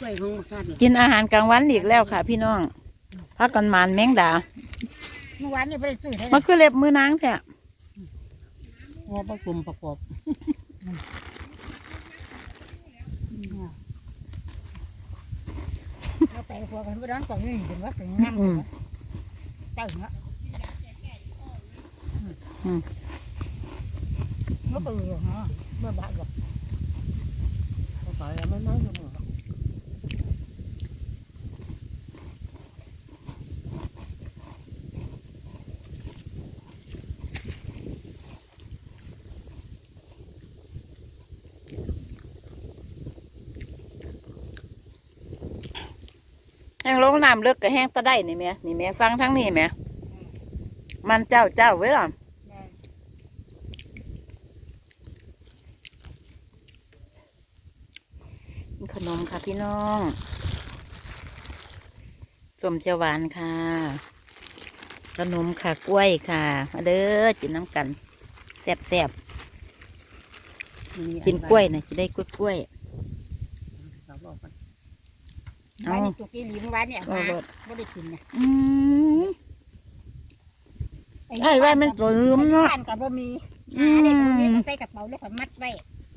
กล้วยของชาติกินอาหารกลางวันอีกแล้วค่ะ พี่น้องพักกันหมานแมงดาเมื่อวานนี่ไม่ได้ซื้อเลยมันคือเล็บมือนางแท้ว่าประกลมประกอบเราไปหัวกันไม่ร้อนกล่องนี่ถึงว่าถึงงามอืมเจ้าเนาะอืมเมื่อปีเนาะเมื่อบาทแบบเขาต่อยแล้วมันน้อยล งแห้งลงน้ำเลิกกับแห้งตะได้นี่แม่นี่แม่ฟังทั้งนี้แม่มันเจ้าเจ้าไว้ล่ะขนมค่ะพี่น้องสมเจียวหวานค่ะ ขนมค่ะกล้วยค่ะมาเด้อกินน้ำกันแซ่บๆกินกล้วยนะจะได้กล้วยกล้วย เขาบอกกัน เอา วันนี้ตุกี้หลีเมื่อวานเนี่ยเอามาโลดไม่ได้กินนะๆอืมไอ้ไว้มันตัวลืมเนาะบ้านกับบ่มีอืหาเด็กบ่มีมมาใส่กระเป๋าแล้วก็มัดไว้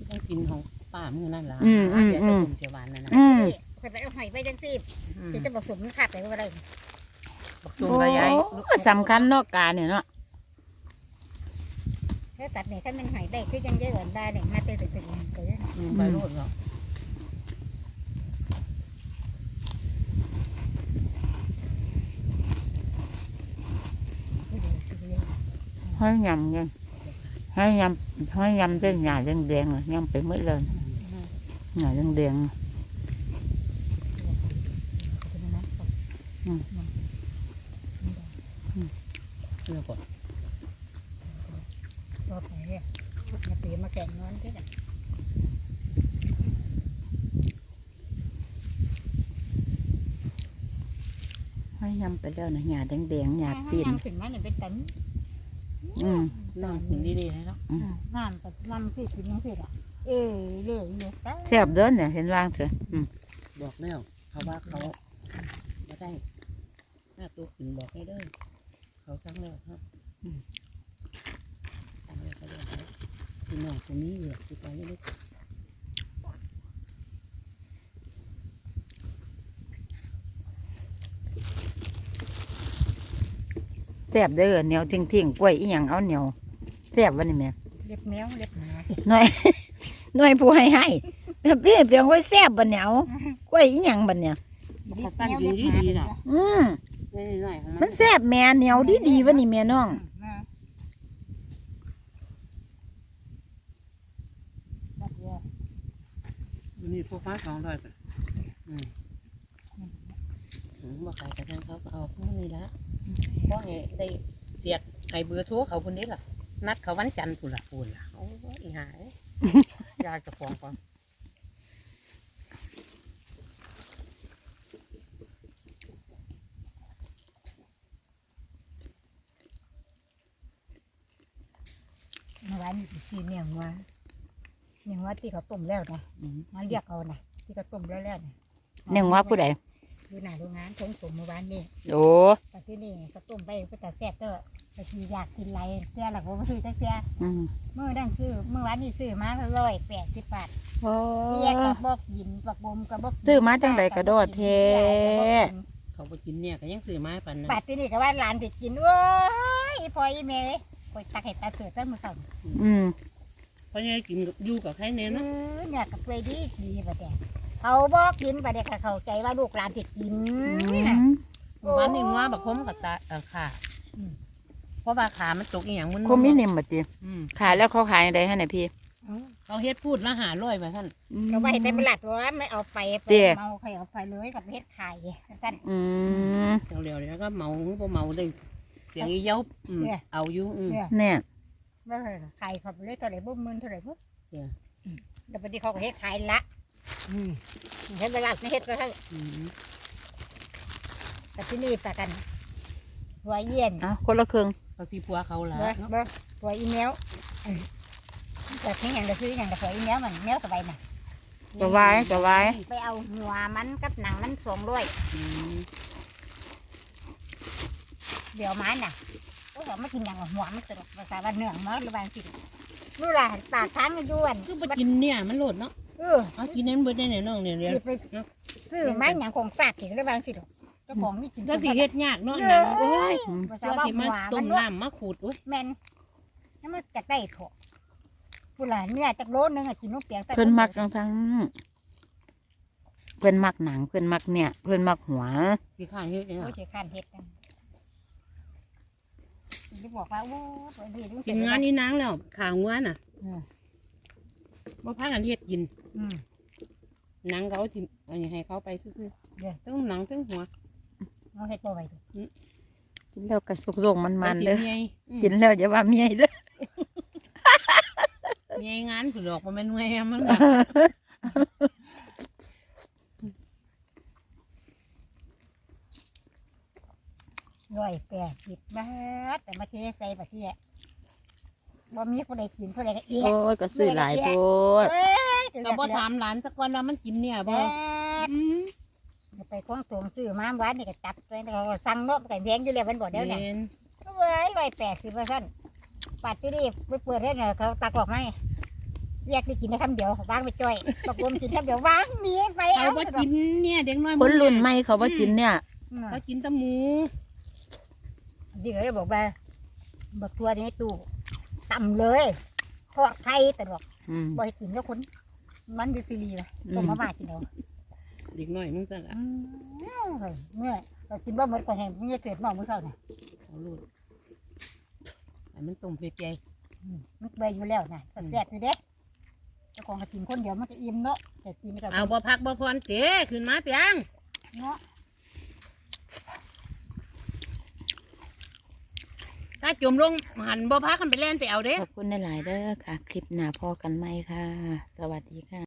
ต้องกินของป้ามือนั่นล่ะอืมอืมเดี๋ยวจะส่งเชียวหวานนั่นนะอืมนี่เคยไปเอาหอยไว้จังซี่จะจะบอกสมมันขาดไปก็ได้บักซุ่มกระยายโอ้สำคัญเนอกกาเนี่ยเนาะถ้าตัดเนี่ยถ้ามันหอยได้คือยังได้หวานได้เนี่ยมาเตะถึงถึงตัวนี้อืมไปโลดเนาะ ให้ยำกันให้ยำให้ยำเส้นหยาแดงๆเลยยำไปหมดเลยหยาแดงเชื่อก่อนตัวไปเนี่ยมาตีมาแก่งนอนที่ไหนๆให้ยำไปแล้วนะหยาแดงๆหยาปีนขึ้นมาเนี่ยเป็นตัน อืมน้ำถึงดีๆเลยเนาะน้ำกับน้ำที่กินน้ำที่อะเออเลยอยู่ตาแซ่บเด้อเนี่ย เห็นว่างเถอะอืมบอกแล้วเขาว่าเขาไม่ได้หน้าตัวขึ้นบอกให้เด้อเขาสั่งแล้วครับอืมสั่งแล้วเขาเรียกแล้วพี่น้องคนนี้อยู่ที่ไปไม่ได้ ซ่บเด้อเหนียวทิ้งๆกล้วยอีหยังเอาเหนียวแซ่บวะนี่แม่เล็บแมวเล็บหมาหน่อย หน่อยผู้ให้ให้แบบนี้เพียงไว้แซ่บบัดเหนียวกล้วยอีหยังบัดเนี่ยเขาตั้งดีดีดีน่ะอืมนี่หน่อยของมันแซ่บแม่เหนียวดีๆวะนี่แม่น้องนี่พวกฟ้าสองร้อยอืมบอกใครกระทั่งเขาก็เอาพวกนี้ละเพราะไงได้เสียดไข่เบื่อร์โทั่วเขาคนนี้ล่ะ นัดเขาวันจันทร์ปุ่นละปุ่นละโอ้ยอีหาย ยากจะฟ้องก่อนเมื่อวานนี่กินเนี่ยว่าเนี่ยว่าที่เขาต้มแล้วนะอืมมาเรียกเอานะที่เขาต้มแล้วแล้วนะหนึ่งว่าผู้ใดดูหน้าโรงงานทงสมเมื่อวานนี่โอ้แต่ที่นี่เขาต้มไปก็แต่แซ่บ ก็แต่ที่อยากกินไรเสียหลักว่าซื้อจักเสียอืมเมื่อดังซื้อเมื่อวานนี่ซื้อมาร้อยแปดสิบบาทโอ้เรียกกระบอกยินบักบมกระบอกซื้อมาจังใดกระโดดแท้เขาไปกินเนี่ยก็ยังซื้อไม้ปันนะบาทที่นี่ก็ว่าหลานติดกินโอ้ยอีพอยอีเมย์คอยตักเห็ดตาเสือตั้งมือสองอืมเพราะยังกินกับอยู่กับใครเนี่ยเอนะอเนี่ยกับเปรดีดีประเดี๋ยวเขาบอกกินประเดี๋ยวเขาเข้าใจว่าลูกหลานติดกินวันนี้ว่าบักคมกับตาเออขาเพ ราะว่าขามันตกอีหยังมันคมมีนิ่มบัดติอืมขายแล้วเขาขายอะไรให้ไหนพี่ เขาเฮ็ดพูดมาหาร้อยไปท่านก็ว่าเห็นในตลาดว่าไม่เอาไปเจ๊เมาใครเอาไปเลยกับเฮ็ดไข่กันอืมเร็วๆแล้วก็เมาหรือบ่เมาได้เสียงอีเย้าอืมเอาอยู่อืมเนี่ยเนี่ยว่าไข่เขาไปเลยเท่าไหร่บุ้มมือเท่าไหร่บุ้มเจ๊เดี๋ยวพอดีเขาก็เฮ็ดไข่ละอืมเห็นเวลาไม่เฮ็ดก็ทั้งอืมแต่ที่นี่ปะกันหัวเย็นเอาคนละครึ่ง เขาสีพัวเขาละเบ่เนาะเบ่หัวอีเมลแต่ทิ้งอย่างเดียวซื้ออย่างเดียวหัวอีเมลมันเมลสบายน่ะสบายสบายไปเอาหัวมันกับหนังมันสองร้อยอืมเดี๋ยวมันน่ะก็บอกมากินหนังหัวมันสนุกภาษาบ้านเนื้อมันหรือบางสิ่งนู่นล่ะปากค้างกันด้วนคือบ่กินเนี่ยมันโหลดเนาะเออเอากินนั้นเบิดได้แน่น้องเนี่ยเดี๋ยวสิไปซื้อไม้หนังของฝากถึงได้บางสิ่ง เจ้าของนี่กินถ้าสิเฮ็ดยากเนาะเอหนังอโอ้ยภาษาตัวบ้านที่หัมาวต้มัมนเนาะน้ำมาขูดโอ้ยแม่นนั่นมันจะได้ถอผู้หลานเนี่ยจากโลนึงอะกินน้ำเปียงแต่เพิ่นมักทั้งทั้งเพิ่นมักหนังเพิ่นมักเนี่ย เพิ่นมักหัว สิข้าเฮ็ดเนี่ยโอ้ยเสียข้านเฮ็ดกันที่บอกว่าโอ้ยเฮ็ดจังกิซี้นงานนี้นางแล้วขางวัวน่ะอืมบ่พากันเฮ็ดกินอืม หนังเขาสิเอาอย่างให้เขาไปซื่อเดี๋ยวๆทั้งหนังทั้งหัว เอาเฮ็ดบ่ไหวดิกินแล้วก็สุกๆมันๆเด้อไปสิมียอืมกินแล้วอย่าว่าเมียเด้อเมียงานผือดอกบ่แม่นเมียมันแบบร้อยแปดสิบบาทแต่มาเทใส่บัดเที่ยบ่มีผู้ใดกินผู้ใดก็เอียโอ้ยก็ซื้อหลายโพดเอ้ยเดี๋ยวก็บ่เดี๋ยวถามหลานสักวันว่ามันกินเนี่ยบ่แม่อืม ไปคล้องตัวซื้อมาหวานนี่ก็จับไปแล้วก็สั่งเนาะมันก็แพงอยู่แล้วมันบ่เดี๋ยวเนี่ยแม่นเว้ยร้อยแปดสิบเปอร์เซ็นต์ปัดที่นี่ไปเปิดได้เนี่ยเขาตักออกไหมแยกได้กินได้คำเดียววางไปจ่อยตกลมกินคำเดียววางหนีไปเขาเอาบ่กินเนี่ยเด็กน้อยคนรุ่นใหม่เขาว่ากินเนี่ยอืมเขากินแตะหมูดีเลยบอกว่าบักทัวในตู้ต่ำเลยทอดไข่แต่บอกอืมบ่ให้กินแล้วคนมันดิซิลีนะอืมต้มมาม่ากินเอา เด็กน้อยมึงซั่นล่ะอืมเนี่ยเรากินบ่หมดก็แห้งมีเศษหม้อมื้อเช้าน่ะเขาลูกอันมันต้มเผ็ดใจอืมมันเบยอยู่แล้วนะก็แซ่บอยู่เด้เจ้าของก็กินคนเดียวมันก็อิ่มเนาะแต่กินก็เอาบ่พักบ่พรเตะขึ้นมาเปียงเนาะถ้าจมลงหันบ่พักกันไปแล่นไปเอาเด้ ขอบคุณหลายๆเด้อค่ะ คลิปหน้าพอกันไหมค่ะ สวัสดีค่ะ